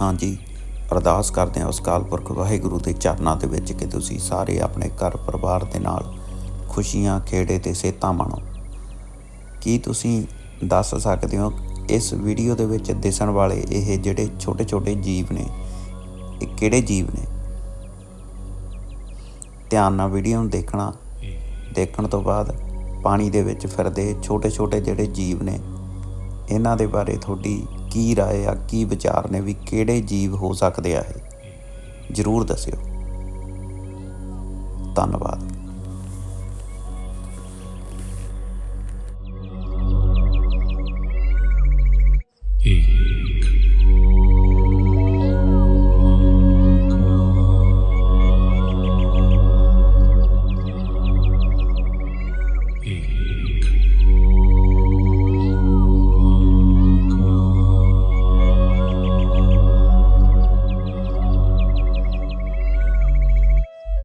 ਹਾਂਜੀ, ਅਰਦਾਸ ਕਰਦੇ ਹਾਂ ਉਸ ਕਾਲ ਪੁਰਖ ਵਾਹਿਗੁਰੂ ਦੇ ਚਰਨਾਂ ਦੇ ਵਿੱਚ ਕਿ ਤੁਸੀਂ ਸਾਰੇ ਆਪਣੇ ਘਰ ਪਰਿਵਾਰ ਦੇ ਨਾਲ ਖੁਸ਼ੀਆਂ, ਖੇੜੇ ਤੇ ਸਿਹਤਾਂ ਮਾਣੋ। ਕੀ ਤੁਸੀਂ ਦੱਸ ਸਕਦੇ ਹੋ ਇਸ ਵੀਡੀਓ ਦੇ ਵਿੱਚ ਦਿਸਣ ਵਾਲੇ ਇਹ ਜਿਹੜੇ ਛੋਟੇ ਛੋਟੇ ਜੀਵ ਨੇ, ਇਹ ਕਿਹੜੇ ਜੀਵ ਨੇ? ਧਿਆਨ ਨਾਲ ਵੀਡੀਓ ਨੂੰ ਦੇਖਣਾ। ਦੇਖਣ ਤੋਂ ਬਾਅਦ ਪਾਣੀ ਦੇ ਵਿੱਚ ਫਿਰਦੇ ਛੋਟੇ ਛੋਟੇ ਜਿਹੜੇ ਜੀਵ ਨੇ, ਇਹਨਾਂ ਦੇ ਬਾਰੇ ਤੁਹਾਡੀ ਕੀ رائے ਆ, ਕੀ ਵਿਚਾਰ ਨੇ ਵੀ ਕਿਹੜੇ ਜੀਵ ਹੋ ਸਕਦੇ ਆ ਇਹ? ਜਰੂਰ ਦੱਸਿਓ। ਧੰਨਵਾਦ।